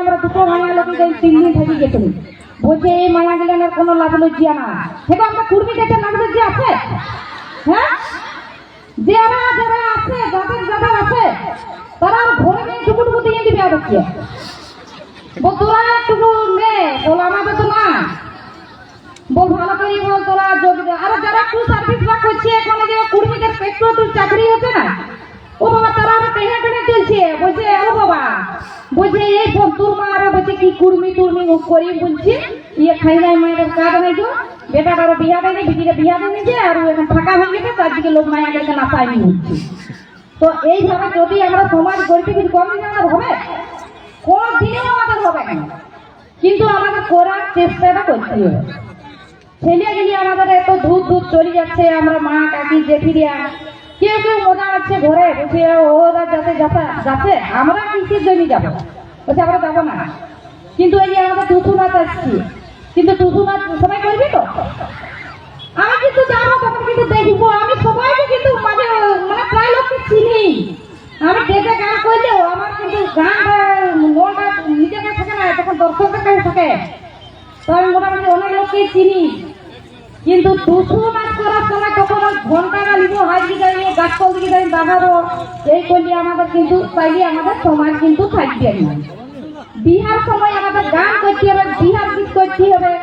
আমরা দুটো লোকে যাই তিন দিন থাকি এই কোনো লাভ না। সেটা আমরা কুর্মি লাভ আছে? হ্যাঁ? যারা যারা আছে, যাদের যাদের আছে, তারা আর টুকুটুকু দিয়ে দিবে একটুকু নে, বল আরে যারা একটু সার্ভিস বা করছে, এখন যে কুর্মীদের চাকরি হচ্ছে না? ও বাবা, তারা আরও টেনে টেনে চলছে। বলছে, ও বাবা, বলছে, এই তোর মা আরও বলছে কি কুর্মি টুর্মি করি বলছে ইয়ে খাই মায়ের কাজ নাই তো। বেটাটারও বিয়া দেয়নি, বিটিকে বিয়া দেয়নি যে, আর এখন ফাঁকা হয়ে গেছে, তার দিকে লোক মায়াকে নাচায়নি হচ্ছে তো এইভাবে যদি আমরা সমাজ গরিবী কিছু কমে আমাদের হবে? কোন দিনেও আমাদের হবে না। কিন্তু আমাদের করার চেষ্টাটা করতে হবে। ছেলে গেলে আমাদের এত দূর দূর চলে যাচ্ছে, আমরা মা কাকি জেঠিরিয়া কেউ কেউ মজা আছে, ঘরে, বসে ওরা যাতে যাতে যাচ্ছে আমরা কিসের জন্য যাব? বলছে, আমরা যাব না। কিন্তু এই যে আমাদের নাচ আসছি, কিন্তু টুসু নাচ সবাই করবি তো? আমি কিন্তু যাব তখন কিন্তু দেখব, আমি সবাইকে কিন্তু মাঝে মানে প্রায় লোককে চিনি। আমি ডেকে গান করলেও আমার কিন্তু গানটা মনটা নিজের কাছে থাকে না, তখন দর্শকের কাছে থাকে। তো আমি মোটামুটি অনেক লোককে চিনি। কিন্তু টুসু ঘণ্টা গালিব হাত দাঁড়িয়ে গাছতল দিকে দেখাবো এই করলে আমাদের কিন্তু, তাইলে আমাদের সমাজ কিন্তু থাকবে না। বিহার সময় আমাদের গান করতে হবে, বিহার গীত করতে হবে।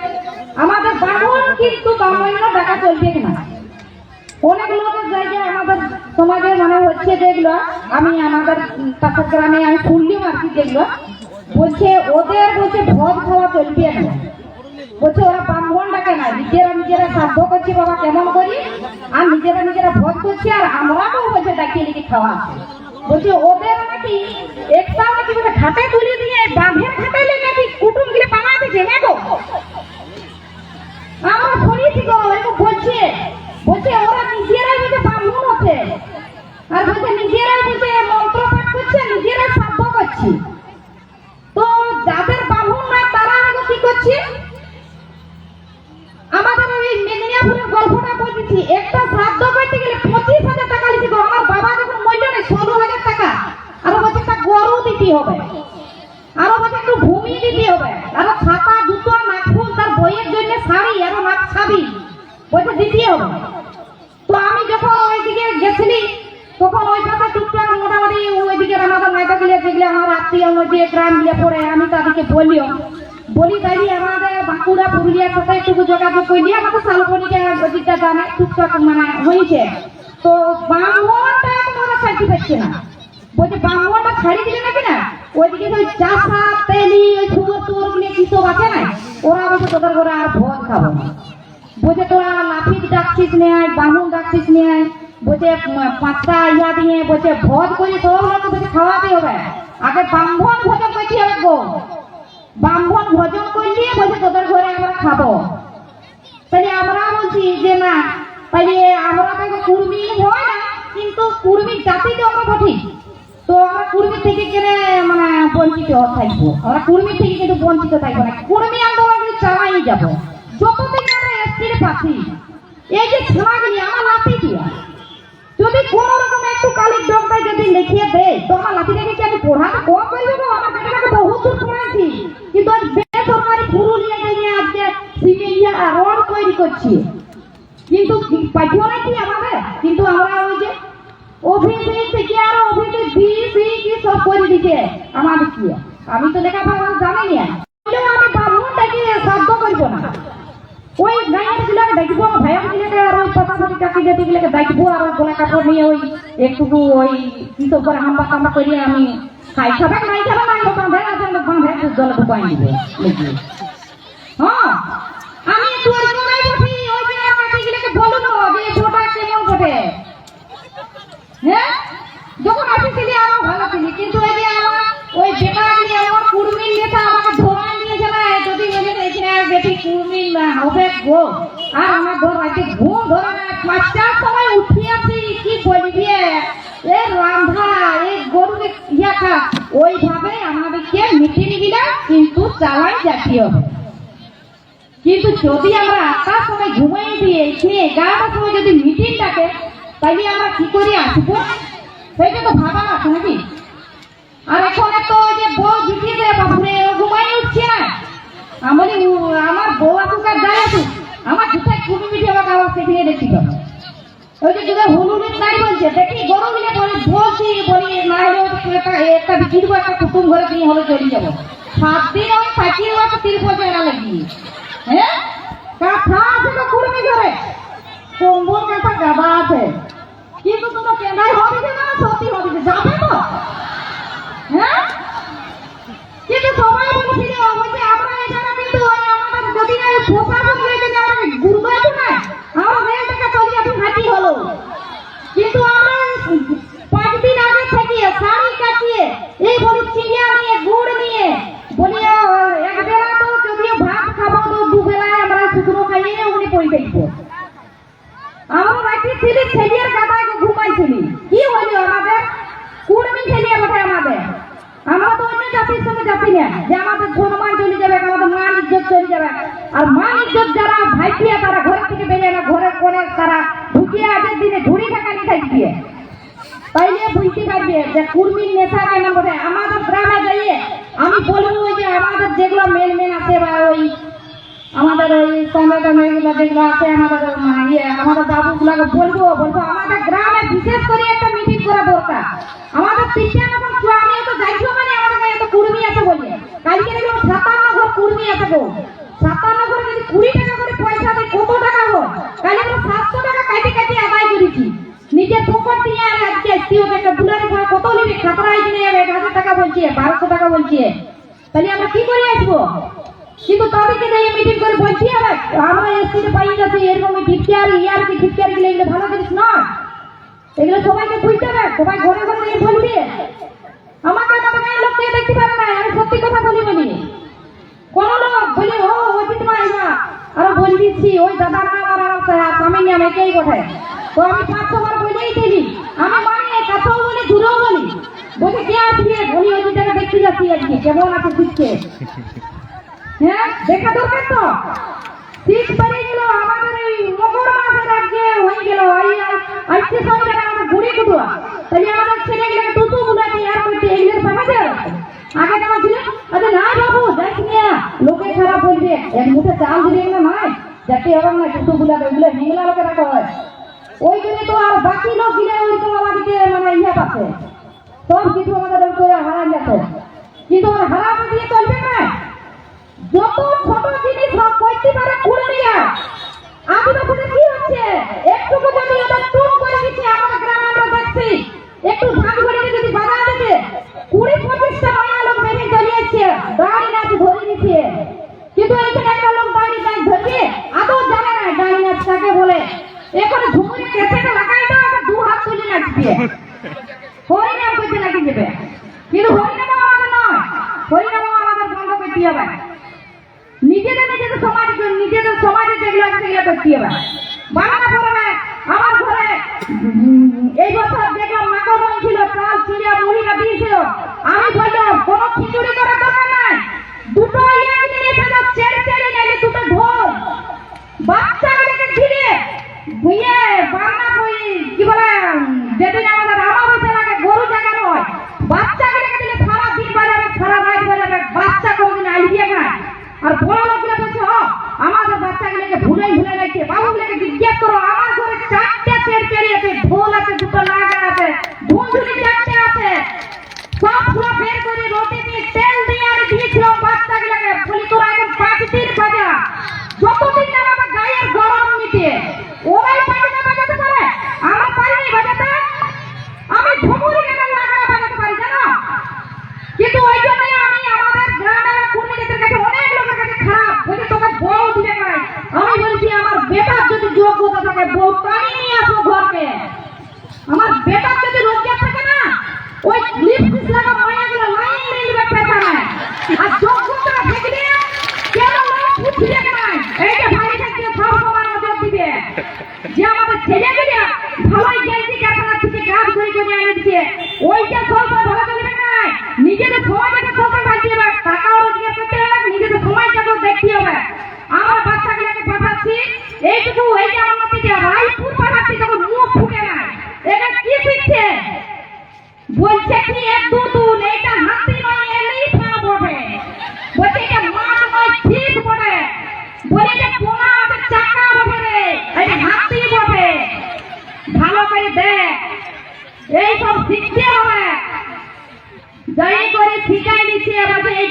আমাদের বামন কিন্তু বামন্য ডাকা চলবে না। অনেক লোকের জায়গায় আমাদের সমাজে মানে হচ্ছে যেগুলো আমি আমাদের পাশের গ্রামে আমি শুনলাম আর কি যেগুলো। বলছে, ওদের বলছে ভোজ খাওয়া চলবে না। বলছে, ওরা ব্রাহ্মণ ডাকে না, নিজেরা নিজেরা সাধ্য করছে বাবা, কেমন করি? আর নিজেরা নিজেরা ভোজ করছে, আর আমরাও বলছে, ডাকিয়ে ডেকে খাওয়া বলছে ওদের নাকি একটা নাকি বলে ঘাটে তুলে দিয়ে বাঁধের ঘাটাইলে নাকি কুটুম গিলে পানা দিছে হ্যাঁ গো? আমরা শুনেছি গো, এরকম বলছে। বলছে, ওরা নিজেরাই বলছে ব্রাহ্মণ আছে। আর বলছে, নিজেরাই বলছে, মন্ত্র পাঠ করছে, নিজেরাই সাধ্য করছে। তো যাদের ব্রাহ্মণ না তারা কি করছে আমাদের ওই মেদিনীপুরের গল্পটা বলতেছি একটা শ্রাদ্ধ করতে গেলে পঁচিশ হাজার টাকা লিখে গো আমার বাবা যখন মূল্য নেই ষোলো হাজার টাকা আরও বলছে একটা গরু দিতে হবে। আরও বলছে একটু ভূমি দিতে হবে। আরও ছাতা, জুতো নাকফুল তার বইয়ের জন্য শাড়ি, আরও নাক ছাবি বলছে দিতে হবে। তো আমি যখন ওইদিকে গেছিলি, তখন ওই পাশে টুকটাক মোটামুটি ওইদিকে আমাদের মাইটা গিলে যেগুলো আমার আত্মীয় যে গ্রাম গিলে পড়ে, আমি তাদেরকে বলিও। বলি তাই আমাদের বাঁকুড়া, পুরুলিয়ার সাথে একটু যোগাযোগ করলি? আমাদের শালবনিকে ওদিকটা জানে, টুকটাক মানে হয়েছে। তো ব্রাহ্মণটা তোমরা পারছে না। বলছে ব্রাহ্মণটা ছাড়ি দিলে নাকি না? ওইদিকে ওই চাষা, তেলি, ওই সুগর টুগরগুলো কি সব আছে না? ওরা বলছে, তোদের ঘরে আর ভোজ খাব না। বলছে, তোরা লাফিট ডাকছিস নেয় বামুন ডাকছিস নেয় বলছে পাঁচটা ইয়া দিয়ে বলছে, ভোজ করে সব লোক বলছে, খাওয়াতে হবে। আগে ব্রাহ্মণ ভোজন করতে হবে গো। ব্রাহ্মণ ভোজন করলে, বলছে, তোদের ঘরে আমরা খাব। তাহলে আমরা বলছি যে, না, তাহলে আমরা তো কুর্মি হয় না, কিন্তু কুর্মি জাতি তো আমরা তো আমরা কুর্মি থেকে কেনে মানে বঞ্চিত থাকব। আমরা কুর্মি থেকে কিন্তু বঞ্চিত থাকব না। কুর্মি আন্দোলন চালাই যাব। যতদিন আমরা এসটির পাচ্ছি এই যে ছেলাগুলি আমার লাঠি দিয়া। যদি কোন রকম একটু কালির ডগটায় যদি লিখিয়ে দেয়, তো আমার লাঠিটাকে কি আমি পড়াতে কম করব গো? আমার বেটাটাকে বহুত দূর পড়াচ্ছি কিন্তু আজ বেসরকারি পুরুলিয়া গিয়ে আজকে সিমেন্টিয়া রড তৈরি করছি। কিন্তু পাঠিও নাকি আমাদের? কিন্তু আমরা ওই যে অফিসে থেকে আর অফিসে সি কি? করে আমাদের কি? আমি তো লেখাপড়া জানি না আমি। বাবুটাকে সাধ্য করব না। ওই গায়ের গুলাকে দেখব ভাইয়া গুলাকে আর ওই পাতাপাতি কাকি জাতি গুলাকে দেখব আর গোলা কাপড় নিয়ে ওই একটুকু ওই কিসব করে হাম্বা কাম্বা করিয়ে আমি খাই। খাবে নাই খাবে নাই তো বাঁধে আছে বাঁধে জলে ঢুকাই দিবে হ্যাঁ? আমি একটু ওই গোড়ায় বসি, ওই যে কাকি গুলাকে বলো তো যে ছোটা কেমন বটে হ্যাঁ? যখন আসিছিলি আরও ভালো কিন্তু আমার ওই বেকারি আমার কুর্মির নেতা আমাকে ধরাই দিয়েছে না যদি বলে এখানে বেটি কুর্মির হবে গো। আর আমার ঘর আছে ঘুম ধরে না, পাঁচটার সময় উঠি আছি, কি বলবি এ রান্ধা এই গরুকে ইয়া খা। ওইভাবে আমাদেরকে মিটিং কিন্তু চালাই জাতীয় কিন্তু যদি আমরা আটটার সময় ঘুমাই দিয়ে এখানে এগারোটার সময় যদি মিটিং ডাকে তাহলে আমরা কি করে আসব? সেটা তো ভাবা আছে নাকি? আর এখন তো ওই যে বউ জুটিয়ে দেয় বাবুরে ঘুমাই উঠছে না। আমার আমার বউ আসুক যাই আসুক। আমার জুতায় কুমি মিঠে আমাকে আবার সেখানে দেখি তো। ওই যে যদি হলুদের নাই বলছে, দেখি গরু মিলে বলে, বলছি, বলি, না হলে একটা একটা কিনবো একটা কুটুম ঘরে তুমি হলে চলে যাব। সাত দিন আমি থাকিয়ে যাব তিরিশ বছর না লাগি। হ্যাঁ? কাঁথা আছে তো কুড়মি ঘরে। কম্বল কাঁথা গাদা আছে। কিন্তু তোমার কেনাই হবে যে না? সত্যি হবে যে যাবে তো। হ্যাঁ? কিন্তু সবাই বলছি যে বলছে আমরা এখানে কিন্তু ওই আমাদের যদি না পোষা বদলে যদি আমরা ঘুরবো একটু না, আমার মেয়েটাকে চলে যাবি হাঁটি হলো। কিন্তু আমরা পাঁচ দিন আগে থেকে শাড়ি কাটিয়ে এই বলি চিড়িয়া নিয়ে গুড় নিয়ে বলি আহ, এক বেলা তো যদিও ভাত খাব তো দুবেলায় আমরা শুকনো খাইয়ে উনি পড়ে দেখব আমরা রাখি ছিলি ছেলিয়ার কাদায় ঘুমাইছিলি কি হলো আমাদের কুড়মি ছেলিয়া বটে আমাদের আমরা তো অন্য জাতির সঙ্গে জাতি না যে আমাদের সম্মান চলে যাবে আমাদের মান ইজ্জত চলে যাবে আর মান ইজ্জত যারা ভাইপিয়া তারা ঘর থেকে বেরিয়ে না ঘরের করে তারা ঢুকিয়ে আগের দিনে ঝুড়ি টাকা নিয়ে থাকবে তাইলে বুঝতে পারবে যে কুর্মির নেশা কেন বটে আমাদের গ্রামে যাইয়ে আমি বলব ওই যে আমাদের যেগুলো মেন মেন আছে বা ওই আমাদের ওই ইয়ে গ্রামে বিশেষ করে একটা মিটিং করা আমাদের তিনটা গায়ে কুর্মি আছে বলে। কালকে দেখলাম সাতান্ন ঘর কুর্মি আছে গো। সাতান্ন ঘরে যদি কুড়ি টাকা করে পয়সা দেয়, কত টাকা হয় কালকে আমরা সাতশো টাকা কাটি কাটি আদায় করেছি। নিজের পকেট দিয়ে আর আজকে একটা বুলারে ভাড়া কত নিবি খাতরাই কিনে যাবে এক হাজার টাকা বলছে, বারোশো টাকা বলছে। তাহলে আমরা কি করে আসব? কিন্তু তাদেরকে যাই মিটিং করে বলছি আবার? আমার এসপিতে পাই যাচ্ছি এরকম ঠিককার ইয়ার কি ঠিককার গেলে এগুলো ভালো জিনিস না এগুলো সবাইকে বুঝতে হবে, সবাই ঘরে ঘরে গিয়ে বলবি। আমাকে আমাদের গায়ের লোক কেউ দেখতে পারে না, আমি সত্যি কথা বলি বলি। কোন লোক বলি, ও অজিত মা ইমা আরও বলে দিচ্ছি, ওই দাদার নাম আর আমার স্বামীর নাম একেই কোথায়। তো আমি পাঁচশো বার বলেই দিলি আমি মানি না কাছেও বলি, দূরেও বলি। বলছে, কে আসবে? বলি জায়গা দেখতে যাচ্ছি আজকে। কেমন আছে শিখছে হ্যাঁ দেখা দরকার তো শীত বেড়ে গেল, আমাদের এই মকর মাসের আজকে হয়ে গেল। এই আজকে সন্ধ্যাটা আমাদের ঘুরে কুটুয়া। তাহলে আমাদের ছেলেগুলোকে টুসু বুলাতে আর করতে এগুলোর সমাজে আগে কেমন ছিল? আরে না বাবু যাইস না। লোকে খারাপ বলবে। এক মুঠে চাল দিলে না নয়। যাতে হবে না টুসু বুলাতে ওইগুলো মেঘলা লোকে রাখা হয়। ওই জন্য তো আর বাকি লোক গিলে ওইরকম আমাদেরকে মানে ইয়ে পাচ্ছে। সব কিছু আমাদের করে হারা গেছে দিচ্ছে ওইটা সব ভালো চলবে না। নিজেদের সময়টাকে সবাই বাঁচিয়ে হবে টাকা রোজগার করতে হবে নিজেদের সময়টাকে দেখতে হবে। আমার বাচ্চাগুলোকে পাঠাচ্ছি। এইটুকু এই যে আমার দিকে রায়পুর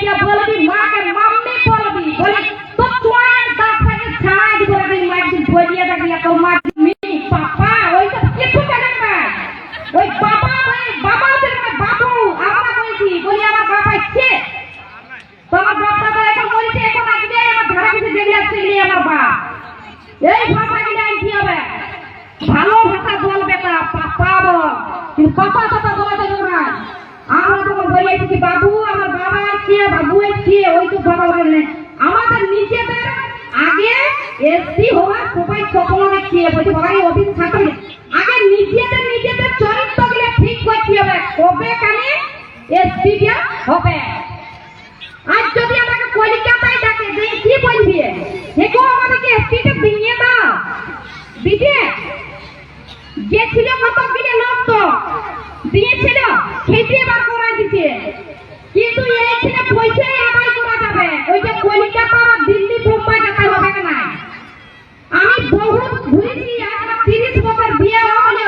বলছে এইটা বলবি মাকে এসপি হওয়া সবাই স্বপ্ন দেখছি বলছি বাবাই অফিস থাকবে। আগে নিজেদের নিজেদের চরিত্রগুলো ঠিক করতে হবে? কবে কানে? এসপি হবে। আজ যদি আমাকে কলিকাতায় ডাকে, যে কি বলবি? হেগো আমাদেরকে এসপিটা দিয়ে দাও। দিতে যে ছিল কতগুলো লোক তো? দিয়েছিল, খেতে বার করা দিতে কিন্তু এই ছিল পয়সাই আদায় করা যাবে ওই যে কলিকাতা দিল্লি বোম্বাই যেতে হবে না আমি বহুত ঘুরেছি একটা তিরিশ বছর বিয়ে হলো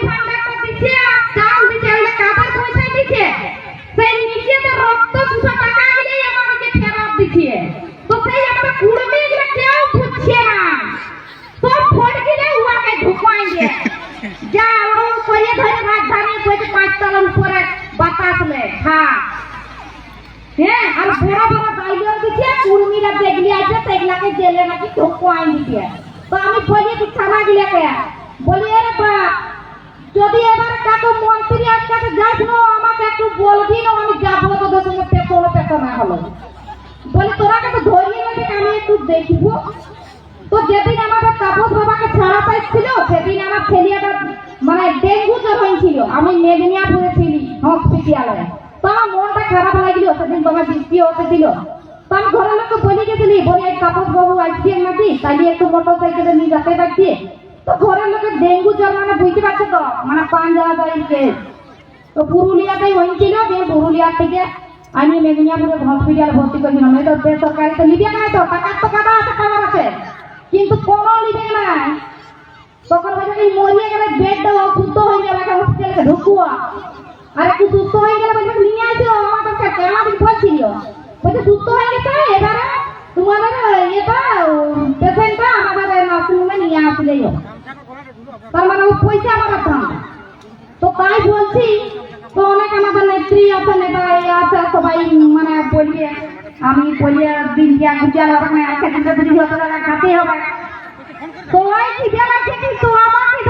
লক্ষ্মীর ভান্ডারটা দিচ্ছে আর বলে। তোরা কাছে ধরিয়ে নেবে আমি একটু দেখব। তো যেদিন আমাদের তাপস বাবাকে ছাড়া পাইছিল, সেদিন আমার ছেলেটা মানে ডেঙ্গু জ্বর হয়েছিল। আমি মেদিনীপুরে ছিলি হসপিটালে তো আমার মনটা খারাপ লাগছিল সেদিন তোমার বৃষ্টি হতে দিল। তো আমি ঘরের লোককে বলে গেছিলি, বলে তাপস বাবু আসছে নাকি তাইলে একটু মোটর সাইকেলে নিয়ে যেতে পারছি তো ঘরের লোকের ডেঙ্গু জ্বর মানে বুঝতে পারছ তো? মানে পাঞ্জাব বাড়িতে তো পুরুলিয়াতেই হয়েছিল, দিয়ে পুরুলিয়া থেকে আমি মেদিনীপুরের হসপিটালে ভর্তি করেছিলাম এটা বেসরকারি তো লিবে নাই তো, টাকার তো কাদা খাবার আছে। কিন্তু কোনো লিবে নাই। তখন বলছে, এই মরিয়ে গেলে বেড দেওয়া সুস্থ হয়ে একটা হসপিটালে ঢুকুয়া আর একটু সুস্থ হয়ে গেলে বলছে নিয়ে আসো আমার কাছে আমাদের বলছিল বলছে সুস্থ হয়ে গেছে এবারে তোমাদের ইয়েটা পেশেন্টটা আমাদের নার্সিংহোমে নিয়ে আসলেই হবে। তার মানে ও পয়সা আমার দাম তো তাই বলছি তো অনেক আমাদের নেত্রী আছে নেতা এই আছে সবাই মানে বলিয়ে আমি বলিয়ে দিন দিয়া গুজিয়া হবে না একটা দিনটা যদি হতো টাকা খাতেই হবে তো ওই খিদে লাগছে কিন্তু আমার কিন্তু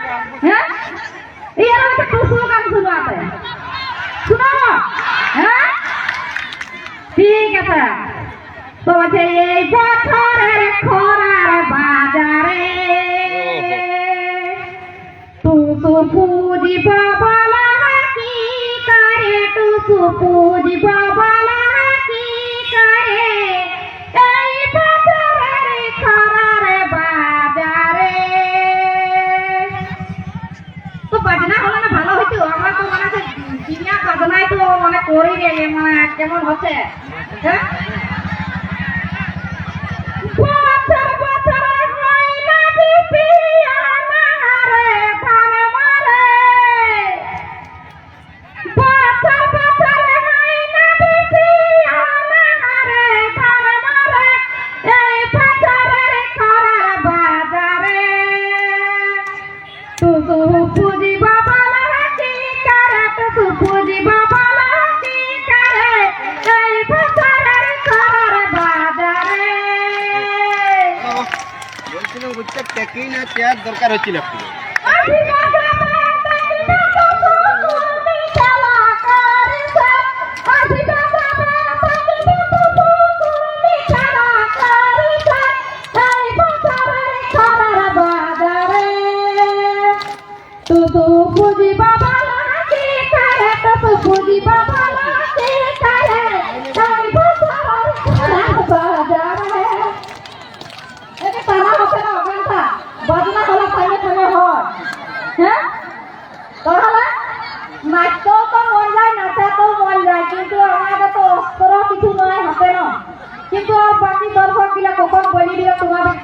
তো বাজনা হলো ভালো হইতো? আমরা তো মানে চিনিয়া বাজনাই তো মানে করি রে মানে কেমন হচ্ছে? হ্যাঁ? চিৎকার হচ্ছিল একটু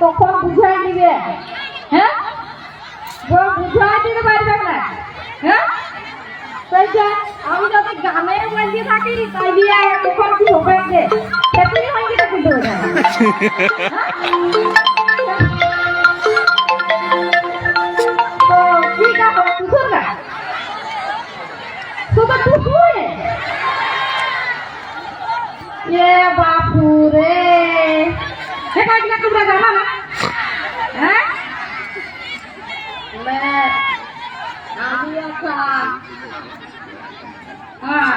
কখন বুঝাই দিবে হ্যাঁ বল বুঝাই দিতে পারবে না হ্যাঁ তাই যে আমি যদি গানের বলতে থাকি তাই দিয়ে কখন কি হবে যে সেটাই হয় কিনা কিন্তু ওটা তো ঠিক আছে কুকুর না শুধু কুকুরে এ বাপু রে হে কাজটা তোমরা জানো না হ্যাঁ লে আমি আচ্ছা হ্যাঁ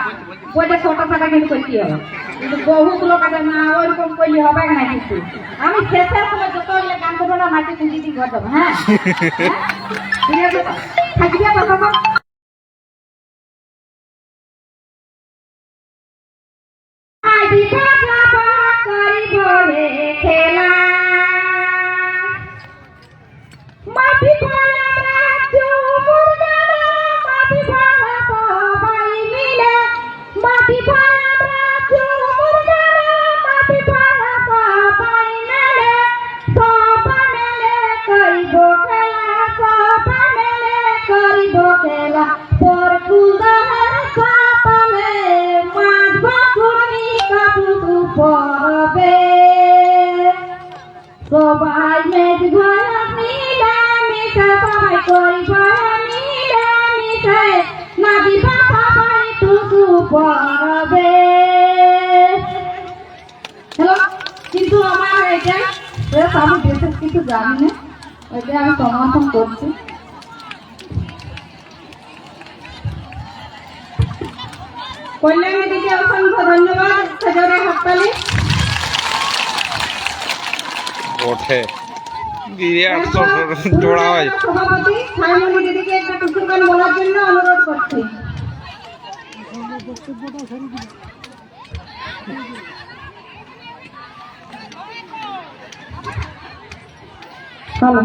বলে ছোট টাকা কিন্তু করতে হবে। কিন্তু বহুত লোক আছে না, ওইরকম করলে হবে না কিন্তু। আমি শেষের সময় যত ইয়ে গান করব না মাটি কুঁজি দিয়ে ঘর যাব হ্যাঁ? হ্যাঁ? তো? বাবা কিছু জানি না। এটা আমি সমর্থন করছি। কল্যাণী দিকে অসংখ্য ধন্যবাদ সেজরে হাততালি। ওঠে। বিরাট জোড়া হয়। সভাপতি সাইমনি দিদিকে একটা কিছু বলার জন্য অনুরোধ করছি। 好了，